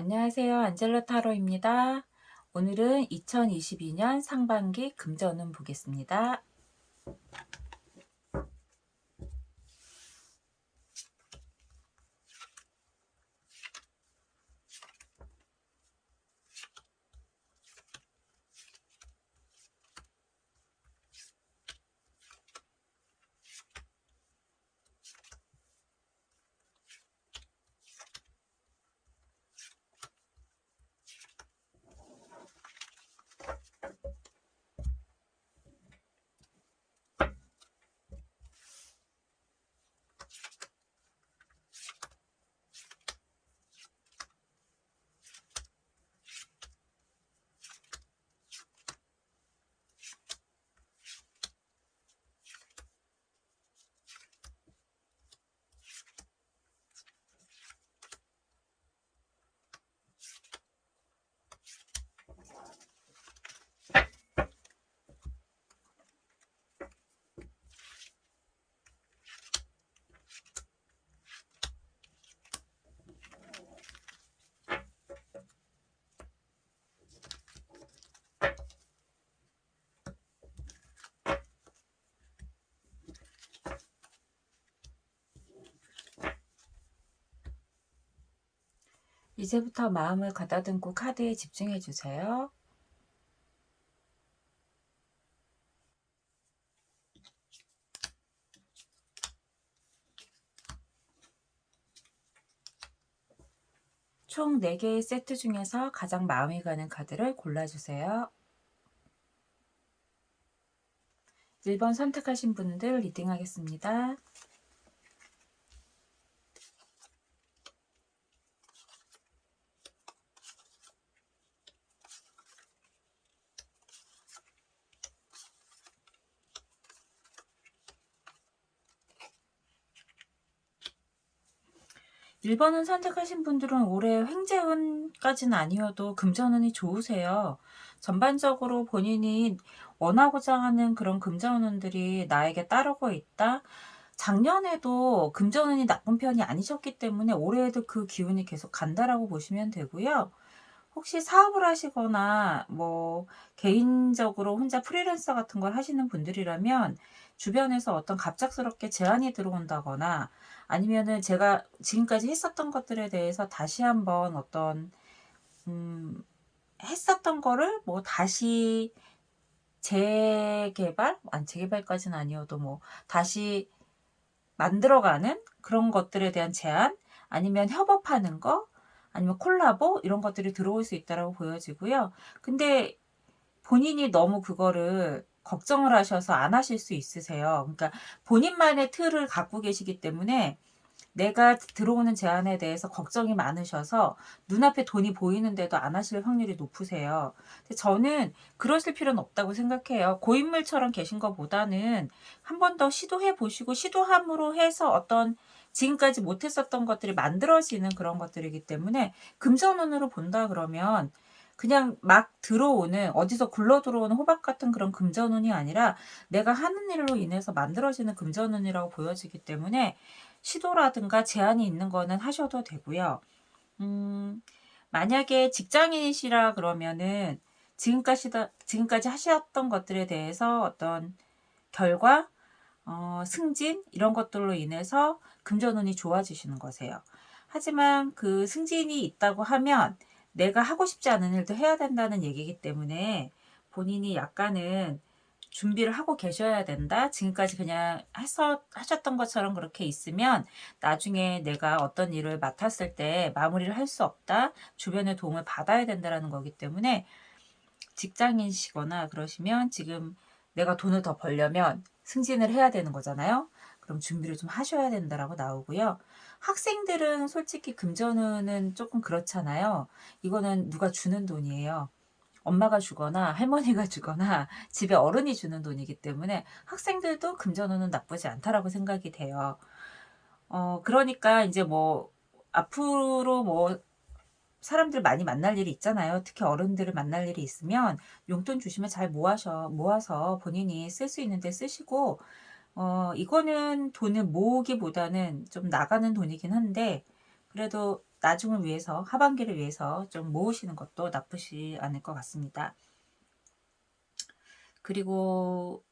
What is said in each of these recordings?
안녕하세요. 안젤로 타로입니다. 오늘은 2022년 상반기 금전운 보겠습니다. 이제부터 마음을 가다듬고 카드에 집중해 주세요. 총 4개의 세트 중에서 가장 마음이 가는 카드를 골라주세요. 1번 선택하신 분들 리딩하겠습니다. 1번은 선택하신 분들은 올해 횡재운까지는 아니어도 금전운이 좋으세요. 전반적으로 본인이 원하고자 하는 그런 금전운들이 나에게 따르고 있다. 작년에도 금전운이 나쁜 편이 아니셨기 때문에 올해에도 그 기운이 계속 간다라고 보시면 되고요. 혹시 사업을 하시거나 뭐 개인적으로 혼자 프리랜서 같은 걸 하시는 분들이라면 주변에서 어떤 갑작스럽게 제안이 들어온다거나 아니면은 제가 지금까지 했었던 것들에 대해서 다시 한번 어떤 음 했었던 거를 뭐 다시 재개발? 아니 재개발까지는 아니어도 뭐 다시 만들어가는 그런 것들에 대한 제안 아니면 협업하는 거 아니면 콜라보 이런 것들이 들어올 수 있다라고 보여지고요. 근데 본인이 너무 그거를 걱정을 하셔서 안 하실 수 있으세요. 그러니까 본인만의 틀을 갖고 계시기 때문에 내가 들어오는 제안에 대해서 걱정이 많으셔서 눈앞에 돈이 보이는데도 안 하실 확률이 높으세요. 저는 그러실 필요는 없다고 생각해요. 고인물처럼 계신 것보다는 한 번 더 시도해 보시고 시도함으로 해서 어떤 지금까지 못했었던 것들이 만들어지는 그런 것들이기 때문에 금전운으로 본다 그러면 그냥 막 들어오는 어디서 굴러 들어오는 호박 같은 그런 금전운이 아니라 내가 하는 일로 인해서 만들어지는 금전운이라고 보여지기 때문에 시도라든가 제한이 있는 거는 하셔도 되고요. 음, 만약에 직장인이시라 그러면은 지금까지, 지금까지 하셨던 것들에 대해서 어떤 결과, 어, 승진, 이런 것들로 인해서 금전운이 좋아지시는 거세요. 하지만 그 승진이 있다고 하면 내가 하고 싶지 않은 일도 해야 된다는 얘기이기 때문에 본인이 약간은 준비를 하고 계셔야 된다. 지금까지 그냥 하서, 하셨던 것처럼 그렇게 있으면 나중에 내가 어떤 일을 맡았을 때 마무리를 할 수 없다. 주변의 도움을 받아야 된다라는 거기 때문에 직장인이시거나 그러시면 지금 내가 돈을 더 벌려면 승진을 해야 되는 거잖아요. 그럼 준비를 좀 하셔야 된다라고 나오고요. 학생들은 솔직히 금전운은 조금 그렇잖아요. 이거는 누가 주는 돈이에요. 엄마가 주거나 할머니가 주거나 집에 어른이 주는 돈이기 때문에 학생들도 금전운은 나쁘지 않다라고 생각이 돼요. 어, 그러니까 이제 뭐 앞으로 뭐 사람들 많이 만날 일이 있잖아요. 특히 어른들을 만날 일이 있으면 용돈 주시면 잘 모아서 모아서 본인이 쓸 수 있는데 쓰시고 어, 이거는 돈을 모으기보다는 좀 나가는 돈이긴 한데 그래도 나중을 위해서 하반기를 위해서 좀 모으시는 것도 나쁘지 않을 것 같습니다. 그리고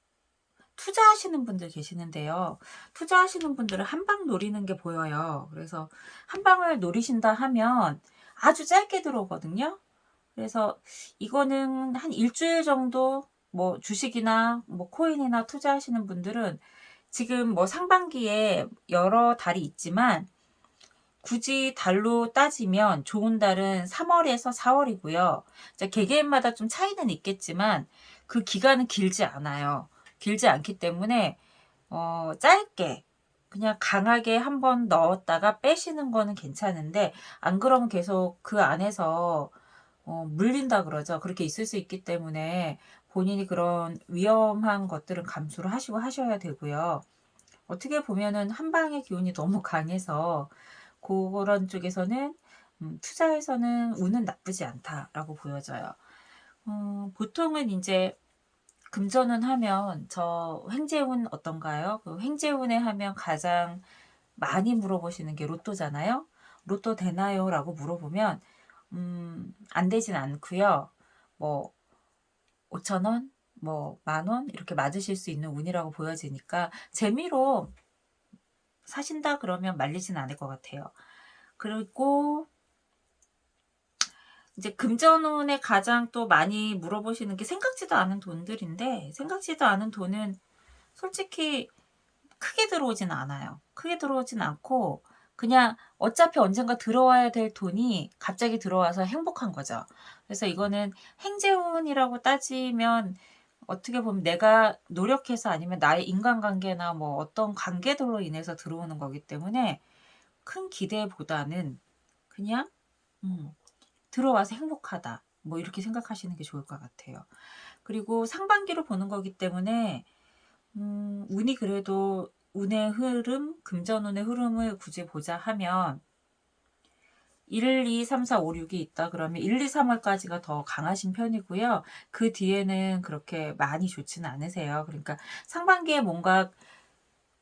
투자하시는 분들 계시는데요. 투자하시는 분들은 한 방 노리는 게 보여요. 그래서 한 방을 노리신다 하면 아주 짧게 들어오거든요. 그래서 이거는 한 일주일 정도 뭐 주식이나 뭐 코인이나 투자하시는 분들은 지금 뭐 상반기에 여러 달이 있지만 굳이 달로 따지면 좋은 달은 3월에서 4월이고요. 개개인마다 좀 차이는 있겠지만 그 기간은 길지 않아요. 길지 않기 때문에 어, 짧게 그냥 강하게 한번 넣었다가 빼시는 거는 괜찮은데 안 그러면 계속 그 안에서 어, 물린다 그러죠. 그렇게 있을 수 있기 때문에 본인이 그런 위험한 것들은 감수를 하시고 하셔야 되고요. 어떻게 보면은 한방의 기운이 너무 강해서 그런 쪽에서는 음, 투자에서는 운은 나쁘지 않다라고 보여져요. 음, 보통은 이제 금전운 하면 저 횡재운 어떤가요? 그 횡재운에 하면 가장 많이 물어보시는 게 로또잖아요. 로또 되나요? 라고 물어보면 음, 안 되진 않고요. 뭐 5천 원, 뭐 만 원 이렇게 맞으실 수 있는 운이라고 보여지니까 재미로 사신다 그러면 말리진 않을 것 같아요. 그리고 이제 금전운에 가장 또 많이 물어보시는 게 생각지도 않은 돈들인데 생각지도 않은 돈은 솔직히 크게 들어오진 않아요. 크게 들어오진 않고 그냥 어차피 언젠가 들어와야 될 돈이 갑자기 들어와서 행복한 거죠. 그래서 이거는 행재운이라고 따지면 어떻게 보면 내가 노력해서 아니면 나의 인간관계나 뭐 어떤 관계들로 인해서 들어오는 거기 때문에 큰 기대보다는 그냥 음, 들어와서 행복하다. 뭐 이렇게 생각하시는 게 좋을 것 같아요. 그리고 상반기로 보는 거기 때문에 음, 운이 그래도 운의 흐름, 금전운의 흐름을 굳이 보자 하면 1, 2, 3, 4, 5, 6이 있다 그러면 1, 2, 3월까지가 더 강하신 편이고요. 그 뒤에는 그렇게 많이 좋지는 않으세요. 그러니까 상반기에 뭔가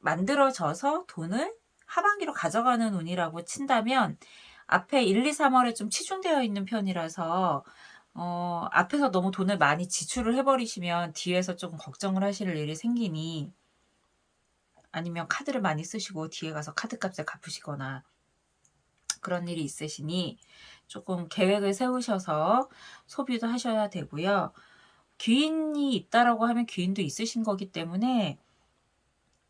만들어져서 돈을 하반기로 가져가는 운이라고 친다면 앞에 1, 2, 3월에 좀 치중되어 있는 편이라서 어, 앞에서 너무 돈을 많이 지출을 해버리시면 뒤에서 조금 걱정을 하실 일이 생기니 아니면 카드를 많이 쓰시고 뒤에 가서 카드값을 갚으시거나 그런 일이 있으시니 조금 계획을 세우셔서 소비도 하셔야 되고요. 귀인이 있다라고 하면 귀인도 있으신 거기 때문에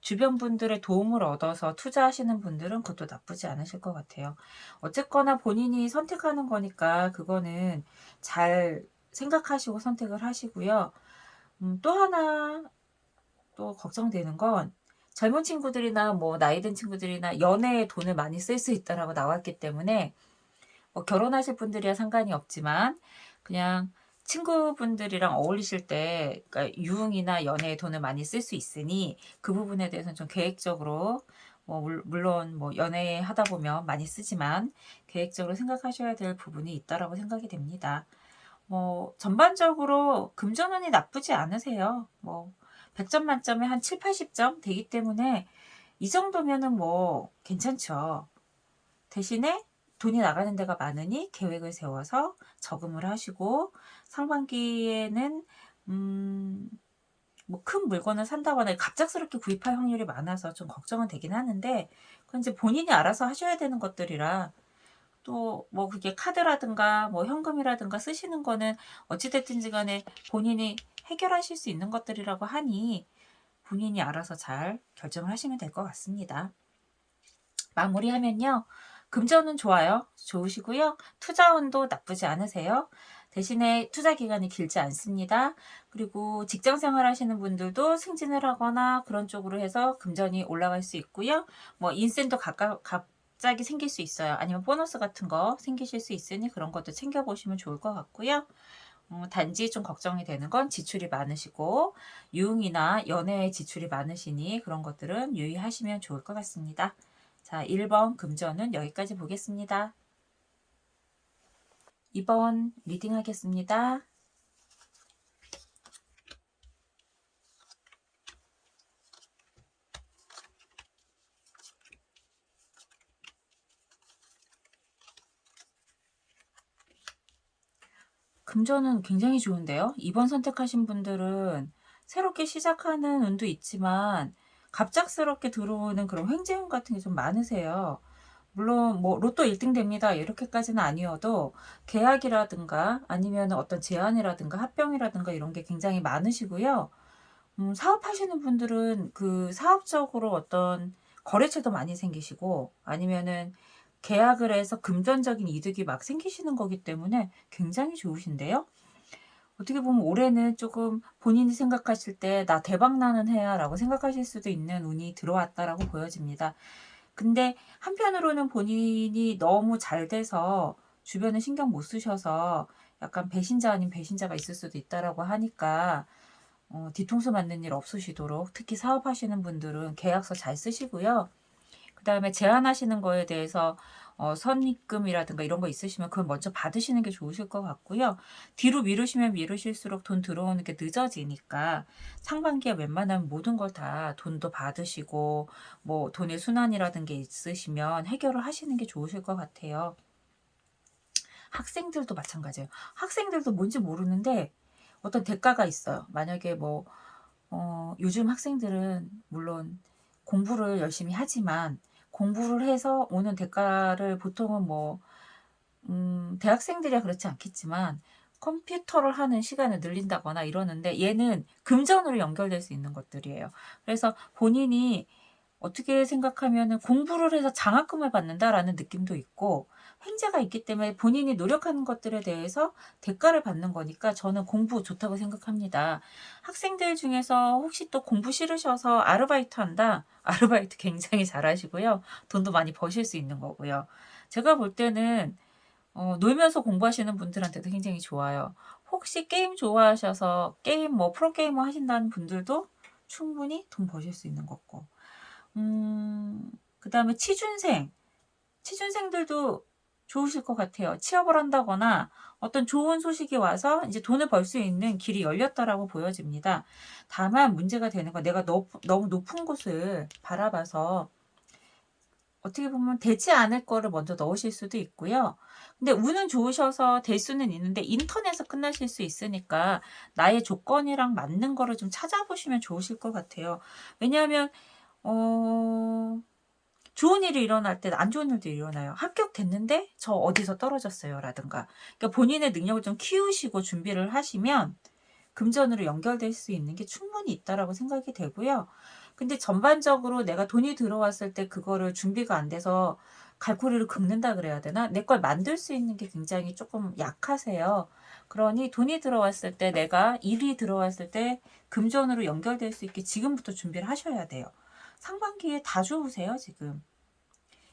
주변 분들의 도움을 얻어서 투자하시는 분들은 그것도 나쁘지 않으실 것 같아요. 어쨌거나 본인이 선택하는 거니까 그거는 잘 생각하시고 선택을 하시고요. 음, 또 하나 또 걱정되는 건 젊은 친구들이나 뭐 나이 든 친구들이나 연애에 돈을 많이 쓸 수 있다라고 나왔기 때문에 뭐 결혼하실 분들이야 상관이 없지만 그냥 친구분들이랑 어울리실 때 그러니까 유흥이나 연애에 돈을 많이 쓸 수 있으니 그 부분에 대해서는 좀 계획적으로 뭐 물론 뭐 연애 하다 보면 많이 쓰지만 계획적으로 생각하셔야 될 부분이 있다라고 생각이 됩니다. 뭐 전반적으로 금전운이 나쁘지 않으세요. 뭐 100점 만점에 한 7, 80점 되기 때문에 이 정도면은 뭐 괜찮죠. 대신에 돈이 나가는 데가 많으니 계획을 세워서 저금을 하시고 상반기에는 음, 뭐 큰 물건을 산다거나 갑작스럽게 구입할 확률이 많아서 좀 걱정은 되긴 하는데 그건 이제 본인이 알아서 하셔야 되는 것들이라 또 뭐 그게 카드라든가 뭐 현금이라든가 쓰시는 거는 어찌됐든지 간에 본인이 해결하실 수 있는 것들이라고 하니 본인이 알아서 잘 결정을 하시면 될 것 같습니다. 마무리하면요. 금전은 좋아요. 좋으시고요. 투자운도 나쁘지 않으세요. 대신에 투자 기간이 길지 않습니다. 그리고 직장 생활 하시는 분들도 승진을 하거나 그런 쪽으로 해서 금전이 올라갈 수 있고요. 뭐 인센도 갑자기 생길 수 있어요. 아니면 보너스 같은 거 생기실 수 있으니 그런 것도 챙겨보시면 좋을 것 같고요. 어, 단지 좀 걱정이 되는 건 지출이 많으시고 유흥이나 연애에 지출이 많으시니 그런 것들은 유의하시면 좋을 것 같습니다. 자, 1번 금전은 여기까지 보겠습니다. 2번 리딩 하겠습니다. 금전은 굉장히 좋은데요. 2번 선택하신 분들은 새롭게 시작하는 운도 있지만 갑작스럽게 들어오는 그런 횡재운 같은 게 좀 많으세요. 물론 뭐 로또 1등 됩니다. 이렇게까지는 아니어도 계약이라든가 아니면 어떤 제안이라든가 합병이라든가 이런 게 굉장히 많으시고요. 음, 사업하시는 분들은 그 사업적으로 어떤 거래처도 많이 생기시고 아니면은 계약을 해서 금전적인 이득이 막 생기시는 거기 때문에 굉장히 좋으신데요. 어떻게 보면 올해는 조금 본인이 생각하실 때 나 대박 나는 해야 라고 생각하실 수도 있는 운이 들어왔다라고 보여집니다. 근데 한편으로는 본인이 너무 잘 돼서 주변에 신경 못 쓰셔서 약간 배신자 아닌 배신자가 있을 수도 있다라고 하니까 어, 뒤통수 맞는 일 없으시도록 특히 사업하시는 분들은 계약서 잘 쓰시고요. 그 다음에 제안하시는 거에 대해서 어, 선입금이라든가 이런 거 있으시면 그걸 먼저 받으시는 게 좋으실 것 같고요. 뒤로 미루시면 미루실수록 돈 들어오는 게 늦어지니까 상반기에 웬만하면 모든 걸 다 돈도 받으시고 뭐 돈의 순환이라든 게 있으시면 해결을 하시는 게 좋으실 것 같아요. 학생들도 마찬가지예요. 학생들도 뭔지 모르는데 어떤 대가가 있어요. 만약에 뭐 어, 요즘 학생들은 물론 공부를 열심히 하지만 공부를 해서 오는 대가를 보통은 뭐 음, 대학생들이야 그렇지 않겠지만 컴퓨터를 하는 시간을 늘린다거나 이러는데 얘는 금전으로 연결될 수 있는 것들이에요. 그래서 본인이 어떻게 생각하면은 공부를 해서 장학금을 받는다라는 느낌도 있고 횡재가 있기 때문에 본인이 노력하는 것들에 대해서 대가를 받는 거니까 저는 공부 좋다고 생각합니다. 학생들 중에서 혹시 또 공부 싫으셔서 아르바이트 한다? 아르바이트 굉장히 잘하시고요. 돈도 많이 버실 수 있는 거고요. 제가 볼 때는 어, 놀면서 공부하시는 분들한테도 굉장히 좋아요. 혹시 게임 좋아하셔서 게임 뭐 프로게이머 하신다는 분들도 충분히 돈 버실 수 있는 거고. 음, 그 다음에 취준생. 취준생들도 좋으실 것 같아요. 취업을 한다거나 어떤 좋은 소식이 와서 이제 돈을 벌 수 있는 길이 열렸다라고 보여집니다. 다만 문제가 되는 건 내가 너무, 너무 높은 곳을 바라봐서 어떻게 보면 되지 않을 거를 먼저 넣으실 수도 있고요. 근데 운은 좋으셔서 될 수는 있는데 인터넷에서 끝나실 수 있으니까 나의 조건이랑 맞는 거를 좀 찾아보시면 좋으실 것 같아요. 왜냐하면 어, 좋은 일이 일어날 때 안 좋은 일도 일어나요. 합격됐는데 저 어디서 떨어졌어요. 라든가. 그러니까 본인의 능력을 좀 키우시고 준비를 하시면 금전으로 연결될 수 있는 게 충분히 있다라고 생각이 되고요. 근데 전반적으로 내가 돈이 들어왔을 때 그거를 준비가 안 돼서 갈고리를 긁는다 그래야 되나? 내 걸 만들 수 있는 게 굉장히 조금 약하세요. 그러니 돈이 들어왔을 때 내가 일이 들어왔을 때 금전으로 연결될 수 있게 지금부터 준비를 하셔야 돼요. 상반기에 다 좋으세요, 지금.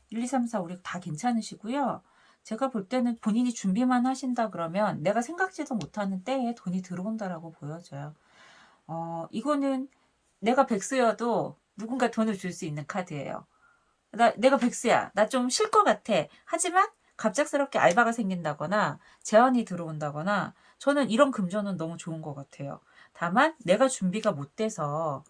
1, 2, 3, 4, 5, 6 다 괜찮으시고요. 제가 볼 때는 본인이 준비만 하신다 그러면 내가 생각지도 못하는 때에 돈이 들어온다라고 보여져요. 어, 이거는 내가 백수여도 누군가 돈을 줄 수 있는 카드예요. 나, 내가 백수야. 나 좀 쉴 것 같아. 하지만 갑작스럽게 알바가 생긴다거나 제안이 들어온다거나 저는 이런 금전은 너무 좋은 것 같아요. 다만 내가 준비가 못 돼서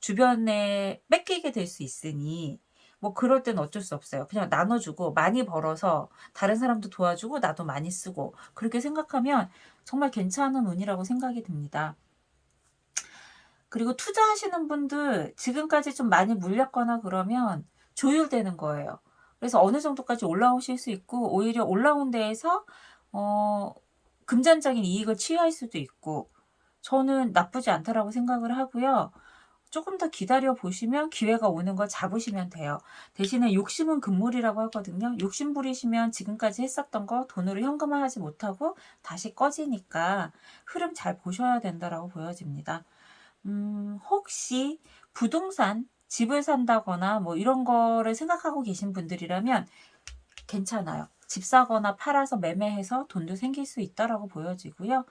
주변에 뺏기게 될 수 있으니 뭐 그럴 땐 어쩔 수 없어요. 그냥 나눠주고 많이 벌어서 다른 사람도 도와주고 나도 많이 쓰고 그렇게 생각하면 정말 괜찮은 운이라고 생각이 듭니다. 그리고 투자하시는 분들 지금까지 좀 많이 물렸거나 그러면 조율되는 거예요. 그래서 어느 정도까지 올라오실 수 있고 오히려 올라온 데에서 어, 금전적인 이익을 취할 수도 있고 저는 나쁘지 않다라고 생각을 하고요. 조금 더 기다려 보시면 기회가 오는 걸 잡으시면 돼요. 대신에 욕심은 금물이라고 하거든요. 욕심 부리시면 지금까지 했었던 거 돈으로 현금화하지 못하고 다시 꺼지니까 흐름 잘 보셔야 된다라고 보여집니다. 음, 혹시 부동산 집을 산다거나 뭐 이런 거를 생각하고 계신 분들이라면 괜찮아요. 집 사거나 팔아서 매매해서 돈도 생길 수 있다라고 보여지고요.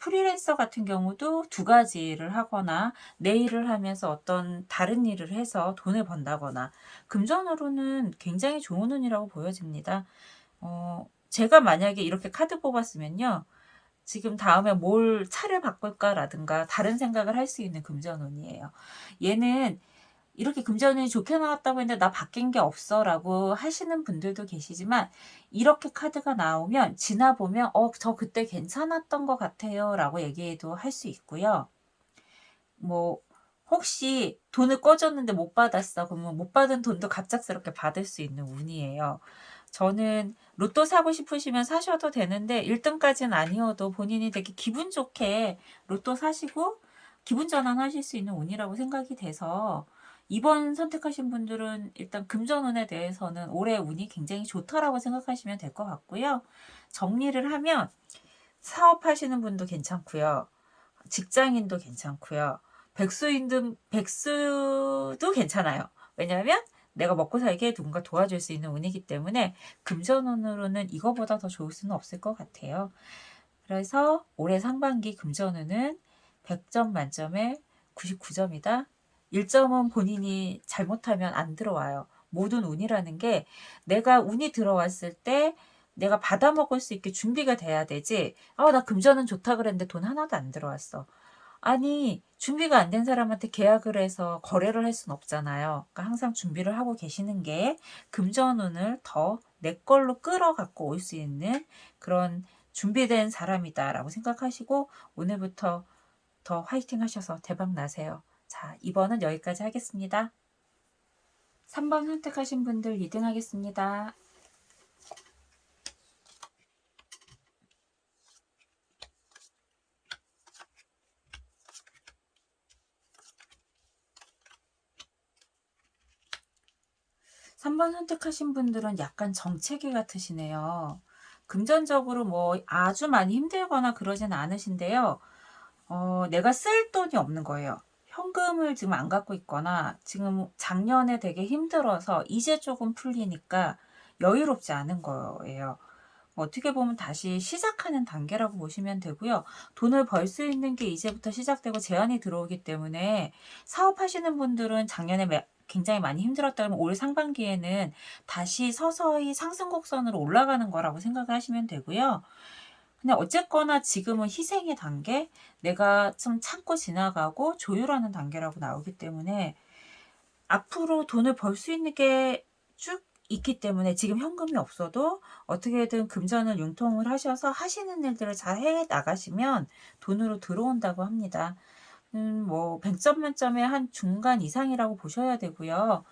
프리랜서 같은 경우도 두 가지 일을 하거나 내 일을 하면서 어떤 다른 일을 해서 돈을 번다거나 금전으로는 굉장히 좋은 운이라고 보여집니다. 어, 제가 만약에 이렇게 카드 뽑았으면요. 지금 다음에 뭘 차를 바꿀까라든가 다른 생각을 할 수 있는 금전운이에요. 얘는 이렇게 금전운이 좋게 나왔다고 했는데 나 바뀐 게 없어 라고 하시는 분들도 계시지만 이렇게 카드가 나오면 지나보면 어, 저 그때 괜찮았던 것 같아요 라고 얘기도 할 수 있고요. 뭐 혹시 돈을 꿔줬는데 못 받았어. 그러면 못 받은 돈도 갑작스럽게 받을 수 있는 운이에요. 저는 로또 사고 싶으시면 사셔도 되는데 1등까지는 아니어도 본인이 되게 기분 좋게 로또 사시고 기분 전환하실 수 있는 운이라고 생각이 돼서 이번 선택하신 분들은 일단 금전운에 대해서는 올해 운이 굉장히 좋다라고 생각하시면 될 것 같고요. 정리를 하면 사업하시는 분도 괜찮고요. 직장인도 괜찮고요. 백수인도 백수도 괜찮아요. 왜냐하면 내가 먹고 살기에 누군가 도와줄 수 있는 운이기 때문에 금전운으로는 이거보다 더 좋을 수는 없을 것 같아요. 그래서 올해 상반기 금전운은 100점 만점에 99점이다. 1점은 본인이 잘못하면 안 들어와요. 모든 운이라는 게 내가 운이 들어왔을 때 내가 받아 먹을 수 있게 준비가 돼야 되지. 아, 나 금전은 좋다 그랬는데 돈 하나도 안 들어왔어. 아니, 준비가 안 된 사람한테 계약을 해서 거래를 할 수는 없잖아요. 그러니까 항상 준비를 하고 계시는 게 금전운을 더 내 걸로 끌어 갖고 올 수 있는 그런 준비된 사람이다라고 생각하시고 오늘부터 더 화이팅 하셔서 대박 나세요. 자, 2번은 여기까지 하겠습니다. 3번 선택하신 분들 리딩 하겠습니다. 삼번 선택하신 분들은 약간 정체기 같으시네요. 금전적으로 뭐 아주 많이 힘들거나 그러진 않으신데요. 어, 내가 쓸 돈이 없는 거예요. 현금을 지금 안 갖고 있거나 지금 작년에 되게 힘들어서 이제 조금 풀리니까 여유롭지 않은 거예요. 어떻게 보면 다시 시작하는 단계라고 보시면 되고요. 돈을 벌 수 있는 게 이제부터 시작되고 제한이 들어오기 때문에 사업하시는 분들은 작년에 매- 굉장히 많이 힘들었다 그러면 올 상반기에는 다시 서서히 상승 곡선으로 올라가는 거라고 생각을 하시면 되고요. 근데 어쨌거나 지금은 희생의 단계, 내가 좀 참고 지나가고 조율하는 단계라고 나오기 때문에 앞으로 돈을 벌 수 있는 게 쭉 있기 때문에 지금 현금이 없어도 어떻게든 금전을 융통을 하셔서 하시는 일들을 잘 해 나가시면 돈으로 들어온다고 합니다. 음, 뭐 100점 만점에 한 중간 이상이라고 보셔야 되고요.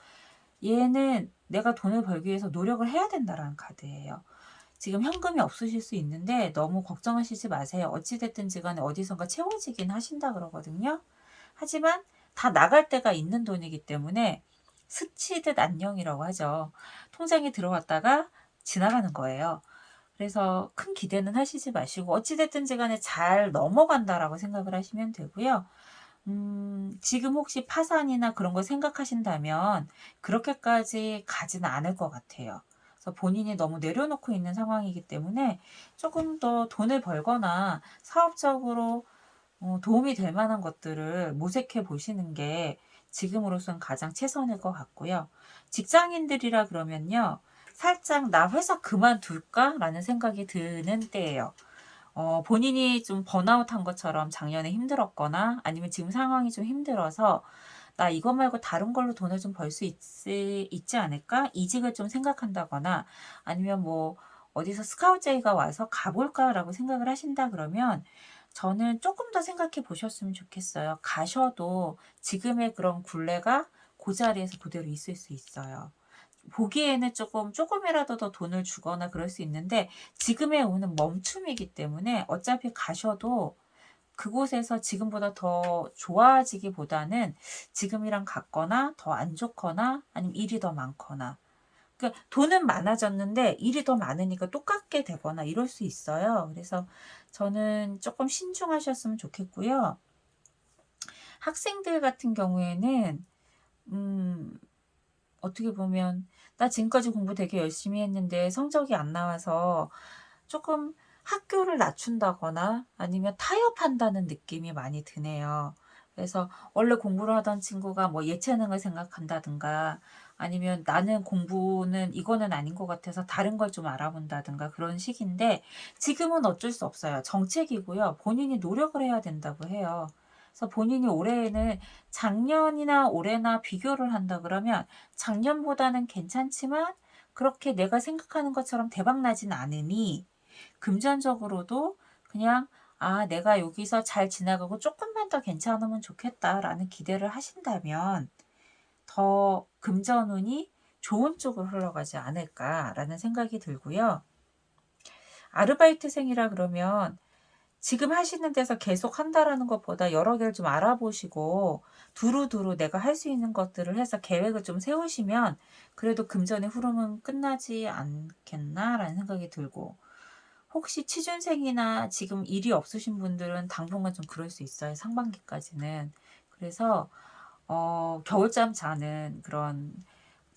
얘는 내가 돈을 벌기 위해서 노력을 해야 된다라는 카드예요. 지금 현금이 없으실 수 있는데 너무 걱정하시지 마세요. 어찌됐든지 간에 어디선가 채워지긴 하신다 그러거든요. 하지만 다 나갈 때가 있는 돈이기 때문에 스치듯 안녕이라고 하죠. 통장에 들어왔다가 지나가는 거예요. 그래서 큰 기대는 하시지 마시고 어찌됐든지 간에 잘 넘어간다라고 생각을 하시면 되고요. 음, 지금 혹시 파산이나 그런 걸 생각하신다면 그렇게까지 가지는 않을 것 같아요. 그래서 본인이 너무 내려놓고 있는 상황이기 때문에 조금 더 돈을 벌거나 사업적으로 어, 도움이 될 만한 것들을 모색해 보시는 게 지금으로선 가장 최선일 것 같고요. 직장인들이라 그러면요. 살짝 나 회사 그만둘까라는 생각이 드는 때예요. 어, 본인이 좀 번아웃 한 것처럼 작년에 힘들었거나 아니면 지금 상황이 좀 힘들어서 나 이거 말고 다른 걸로 돈을 좀 벌 수 있지 않을까? 이직을 좀 생각한다거나 아니면 뭐 어디서 스카우트 제의가 와서 가볼까라고 생각을 하신다 그러면 저는 조금 더 생각해 보셨으면 좋겠어요. 가셔도 지금의 그런 굴레가 그 자리에서 그대로 있을 수 있어요. 보기에는 조금 조금이라도 더 돈을 주거나 그럴 수 있는데 지금의 운은 멈춤이기 때문에 어차피 가셔도 그곳에서 지금보다 더 좋아지기보다는 지금이랑 같거나 더 안 좋거나 아니면 일이 더 많거나 그러니까 돈은 많아졌는데 일이 더 많으니까 똑같게 되거나 이럴 수 있어요. 그래서 저는 조금 신중하셨으면 좋겠고요. 학생들 같은 경우에는 음 어떻게 보면 나 지금까지 공부 되게 열심히 했는데 성적이 안 나와서 조금 학교를 낮춘다거나 아니면 타협한다는 느낌이 많이 드네요. 그래서 원래 공부를 하던 친구가 뭐 예체능을 생각한다든가 아니면 나는 공부는 이거는 아닌 것 같아서 다른 걸 좀 알아본다든가 그런 식인데 지금은 어쩔 수 없어요. 정책이고요. 본인이 노력을 해야 된다고 해요. 그래서 본인이 올해에는 작년이나 올해나 비교를 한다 그러면 작년보다는 괜찮지만 그렇게 내가 생각하는 것처럼 대박 나진 않으니 금전적으로도 그냥 아, 내가 여기서 잘 지나가고 조금만 더 괜찮으면 좋겠다라는 기대를 하신다면 더 금전운이 좋은 쪽으로 흘러가지 않을까라는 생각이 들고요. 아르바이트생이라 그러면 지금 하시는 데서 계속 한다라는 것보다 여러 개를 좀 알아보시고 두루두루 내가 할 수 있는 것들을 해서 계획을 좀 세우시면 그래도 금전의 흐름은 끝나지 않겠나라는 생각이 들고 혹시 취준생이나 지금 일이 없으신 분들은 당분간 좀 그럴 수 있어요. 상반기까지는. 그래서 어, 겨울잠 자는 그런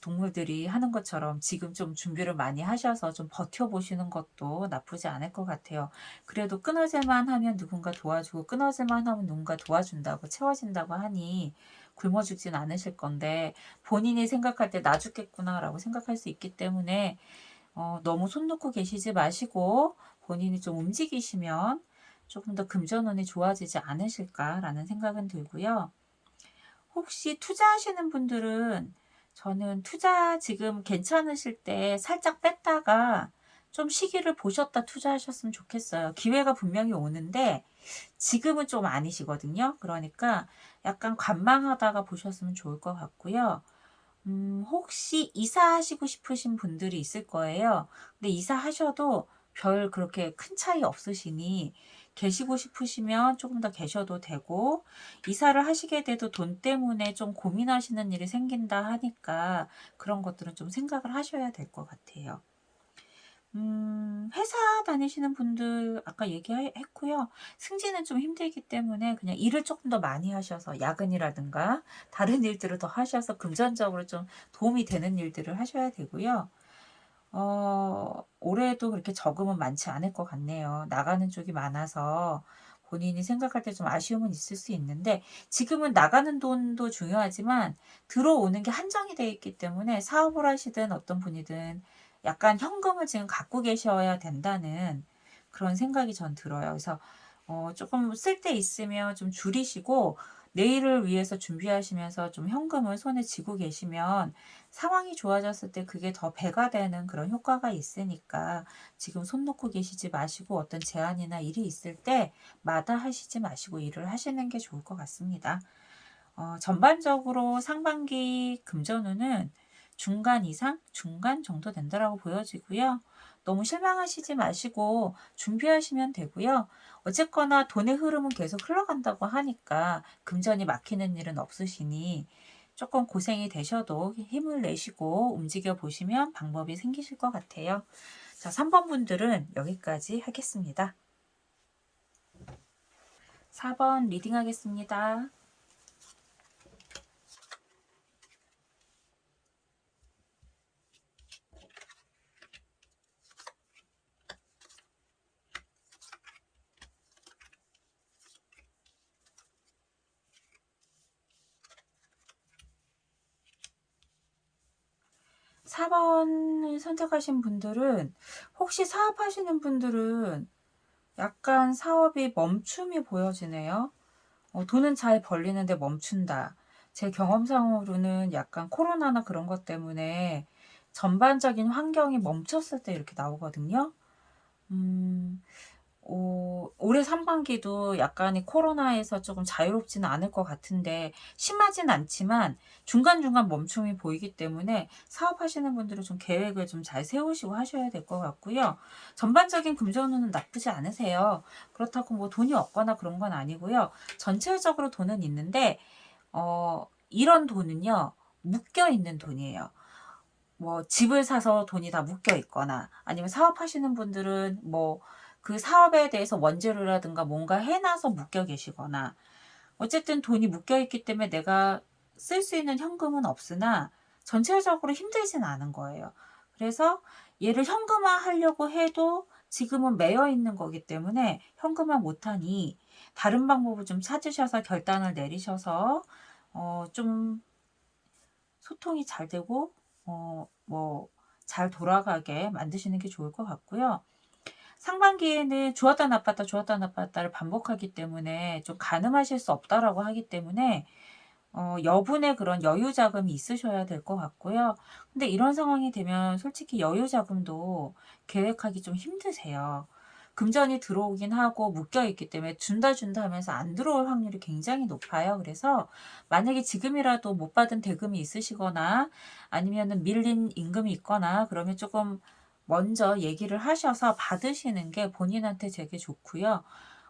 동물들이 하는 것처럼 지금 좀 준비를 많이 하셔서 좀 버텨보시는 것도 나쁘지 않을 것 같아요. 그래도 끊어질만 하면 누군가 도와주고 끊어질만 하면 누군가 도와준다고 채워진다고 하니 굶어 죽진 않으실 건데 본인이 생각할 때 나 죽겠구나라고 생각할 수 있기 때문에 어, 너무 손 놓고 계시지 마시고 본인이 좀 움직이시면 조금 더 금전운이 좋아지지 않으실까라는 생각은 들고요. 혹시 투자하시는 분들은 저는 투자 지금 괜찮으실 때 살짝 뺐다가 좀 시기를 보셨다 투자하셨으면 좋겠어요. 기회가 분명히 오는데 지금은 좀 아니시거든요. 그러니까 약간 관망하다가 보셨으면 좋을 것 같고요. 음, 혹시 이사하시고 싶으신 분들이 있을 거예요. 근데 이사하셔도 별 그렇게 큰 차이 없으시니 계시고 싶으시면 조금 더 계셔도 되고 이사를 하시게 돼도 돈 때문에 좀 고민하시는 일이 생긴다 하니까 그런 것들은 좀 생각을 하셔야 될 것 같아요. 음, 회사 다니시는 분들 아까 얘기했고요. 승진은 좀 힘들기 때문에 그냥 일을 조금 더 많이 하셔서 야근이라든가 다른 일들을 더 하셔서 금전적으로 좀 도움이 되는 일들을 하셔야 되고요. 어, 올해도 그렇게 적음은 많지 않을 것 같네요. 나가는 쪽이 많아서 본인이 생각할 때 좀 아쉬움은 있을 수 있는데 지금은 나가는 돈도 중요하지만 들어오는 게 한정이 되어 있기 때문에 사업을 하시든 어떤 분이든 약간 현금을 지금 갖고 계셔야 된다는 그런 생각이 전 들어요. 그래서 어, 조금 쓸 때 있으면 좀 줄이시고 내일을 위해서 준비하시면서 좀 현금을 손에 쥐고 계시면 상황이 좋아졌을 때 그게 더 배가 되는 그런 효과가 있으니까 지금 손 놓고 계시지 마시고 어떤 제안이나 일이 있을 때 마다 하시지 마시고 일을 하시는 게 좋을 것 같습니다. 어, 전반적으로 상반기 금전운은 중간 이상, 중간 정도 된다라고 보여지고요. 너무 실망하시지 마시고 준비하시면 되고요. 어쨌거나 돈의 흐름은 계속 흘러간다고 하니까 금전이 막히는 일은 없으시니 조금 고생이 되셔도 힘을 내시고 움직여 보시면 방법이 생기실 것 같아요. 자, 3번 분들은 여기까지 하겠습니다. 4번 리딩 하겠습니다. 4번을 선택하신 분들은 혹시 사업하시는 분들은 약간 사업이 멈춤이 보여지네요. 어, 돈은 잘 벌리는데 멈춘다. 제 경험상으로는 약간 코로나나 그런 것 때문에 전반적인 환경이 멈췄을 때 이렇게 나오거든요. 음, 어, 올해 상반기도 약간의 코로나에서 조금 자유롭지는 않을 것 같은데 심하진 않지만 중간중간 멈춤이 보이기 때문에 사업하시는 분들은 좀 계획을 좀 잘 세우시고 하셔야 될 것 같고요. 전반적인 금전운은 나쁘지 않으세요. 그렇다고 뭐 돈이 없거나 그런 건 아니고요. 전체적으로 돈은 있는데 어, 이런 돈은요. 묶여 있는 돈이에요. 뭐 집을 사서 돈이 다 묶여 있거나 아니면 사업하시는 분들은 뭐 그 사업에 대해서 원재료라든가 뭔가 해놔서 묶여 계시거나 어쨌든 돈이 묶여 있기 때문에 내가 쓸 수 있는 현금은 없으나 전체적으로 힘들진 않은 거예요. 그래서 얘를 현금화 하려고 해도 지금은 매여 있는 거기 때문에 현금화 못하니 다른 방법을 좀 찾으셔서 결단을 내리셔서 어, 좀 소통이 잘 되고 어, 뭐 잘 돌아가게 만드시는 게 좋을 것 같고요. 상반기에는 좋았다 나빴다 좋았다 나빴다를 반복하기 때문에 좀 가늠하실 수 없다라고 하기 때문에 어 여분의 그런 여유 자금이 있으셔야 될 것 같고요. 근데 이런 상황이 되면 솔직히 여유 자금도 계획하기 좀 힘드세요. 금전이 들어오긴 하고 묶여 있기 때문에 준다 준다 하면서 안 들어올 확률이 굉장히 높아요. 그래서 만약에 지금이라도 못 받은 대금이 있으시거나 아니면은 밀린 임금이 있거나 그러면 조금 먼저 얘기를 하셔서 받으시는 게 본인한테 되게 좋고요.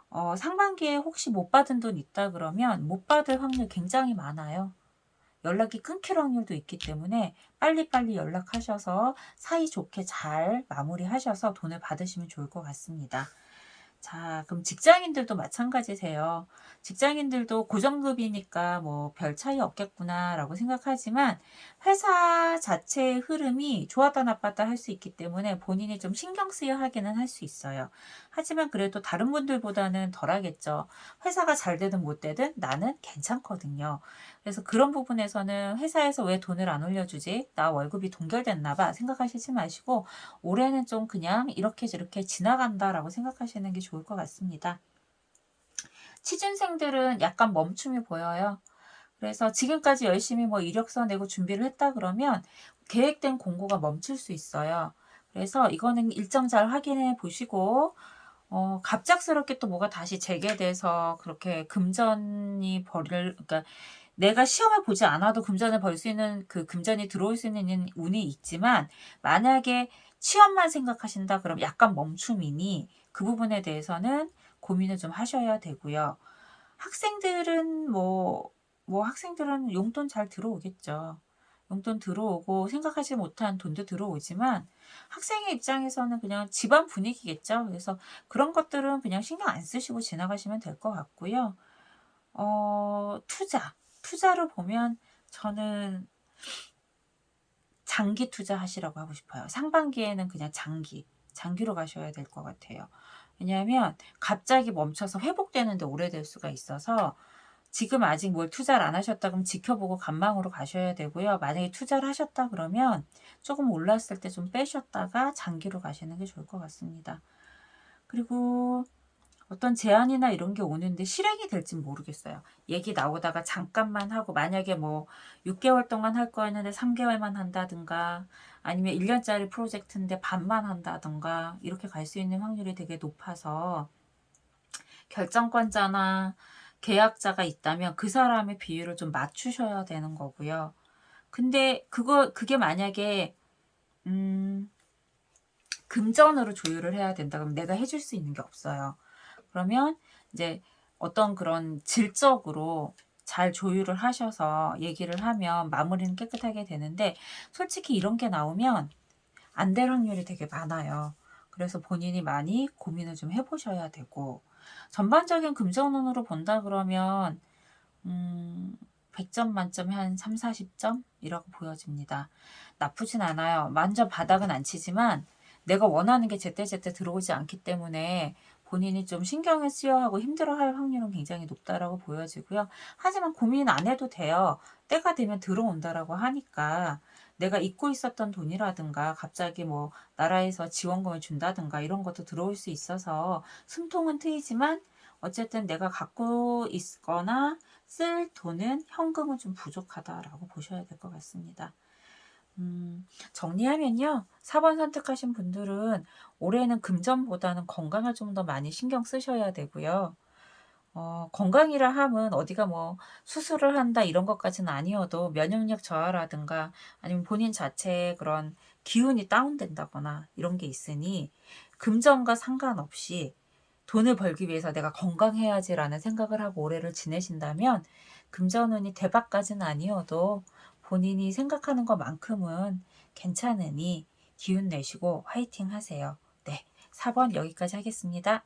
어, 상반기에 혹시 못 받은 돈 있다 그러면 못 받을 확률 굉장히 많아요. 연락이 끊길 확률도 있기 때문에 빨리빨리 연락하셔서 사이좋게 잘 마무리하셔서 돈을 받으시면 좋을 것 같습니다. 자, 그럼 직장인들도 마찬가지세요. 직장인들도 고정급이니까 뭐 별 차이 없겠구나라고 생각하지만 회사 자체의 흐름이 좋았다 나빴다 할 수 있기 때문에 본인이 좀 신경 쓰여 하기는 할 수 있어요. 하지만 그래도 다른 분들보다는 덜 하겠죠. 회사가 잘 되든 못 되든 나는 괜찮거든요. 그래서 그런 부분에서는 회사에서 왜 돈을 안 올려주지? 나 월급이 동결됐나 봐 생각하시지 마시고 올해는 좀 그냥 이렇게 저렇게 지나간다라고 생각하시는 게 좋을 것 같습니다. 취준생들은 약간 멈춤이 보여요. 그래서 지금까지 열심히 뭐 이력서 내고 준비를 했다 그러면 계획된 공고가 멈출 수 있어요. 그래서 이거는 일정 잘 확인해 보시고 어, 갑작스럽게 또 뭐가 다시 재개돼서 그렇게 금전이 벌을 그러니까 내가 시험을 보지 않아도 금전을 벌 수 있는 그 금전이 들어올 수 있는 운이 있지만 만약에 취업만 생각하신다 그럼 약간 멈춤이니 그 부분에 대해서는 고민을 좀 하셔야 되고요. 학생들은 뭐, 뭐 학생들은 용돈 잘 들어오겠죠. 용돈 들어오고 생각하지 못한 돈도 들어오지만 학생의 입장에서는 그냥 집안 분위기겠죠. 그래서 그런 것들은 그냥 신경 안 쓰시고 지나가시면 될 것 같고요. 어, 투자. 투자로 보면 저는 장기 투자 하시라고 하고 싶어요. 상반기에는 그냥 장기, 장기로 가셔야 될 것 같아요. 왜냐하면 갑자기 멈춰서 회복되는데 오래될 수가 있어서 지금 아직 뭘 투자를 안 하셨다 그러면 지켜보고 간망으로 가셔야 되고요. 만약에 투자를 하셨다 그러면 조금 올랐을 때 좀 빼셨다가 장기로 가시는 게 좋을 것 같습니다. 그리고 어떤 제안이나 이런 게 오는데 실행이 될지 모르겠어요. 얘기 나오다가 잠깐만 하고 만약에 뭐 6개월 동안 할 거였는데 3개월만 한다든가 아니면 1년짜리 프로젝트인데 반만 한다든가 이렇게 갈 수 있는 확률이 되게 높아서 결정권자나 계약자가 있다면 그 사람의 비율을 좀 맞추셔야 되는 거고요. 근데 그거 그게 만약에 음 금전으로 조율을 해야 된다 그러면 내가 해줄 수 있는 게 없어요. 그러면 이제 어떤 그런 질적으로 잘 조율을 하셔서 얘기를 하면 마무리는 깨끗하게 되는데 솔직히 이런 게 나오면 안 될 확률이 되게 많아요. 그래서 본인이 많이 고민을 좀 해보셔야 되고 전반적인 금전운으로 본다 그러면 음, 100점 만점에 한 3, 40점 이라고 보여집니다. 나쁘진 않아요. 완전 바닥은 안 치지만 내가 원하는 게 제때제때 들어오지 않기 때문에 본인이 좀 신경을 쓰여 하고 힘들어 할 확률은 굉장히 높다라고 보여지고요. 하지만 고민 안 해도 돼요. 때가 되면 들어온다라고 하니까 내가 잊고 있었던 돈이라든가 갑자기 뭐 나라에서 지원금을 준다든가 이런 것도 들어올 수 있어서 숨통은 트이지만 어쨌든 내가 갖고 있거나 쓸 돈은 현금은 좀 부족하다라고 보셔야 될 것 같습니다. 음, 정리하면요. 4번 선택하신 분들은 올해는 금전보다는 건강을 좀 더 많이 신경 쓰셔야 되고요. 어, 건강이라 함은 어디가 뭐 수술을 한다 이런 것까지는 아니어도 면역력 저하라든가 아니면 본인 자체의 그런 기운이 다운된다거나 이런 게 있으니 금전과 상관없이 돈을 벌기 위해서 내가 건강해야지라는 생각을 하고 올해를 지내신다면 금전운이 대박까지는 아니어도 본인이 생각하는 것만큼은 괜찮으니 기운 내시고 화이팅 하세요. 네. 4번 여기까지 하겠습니다.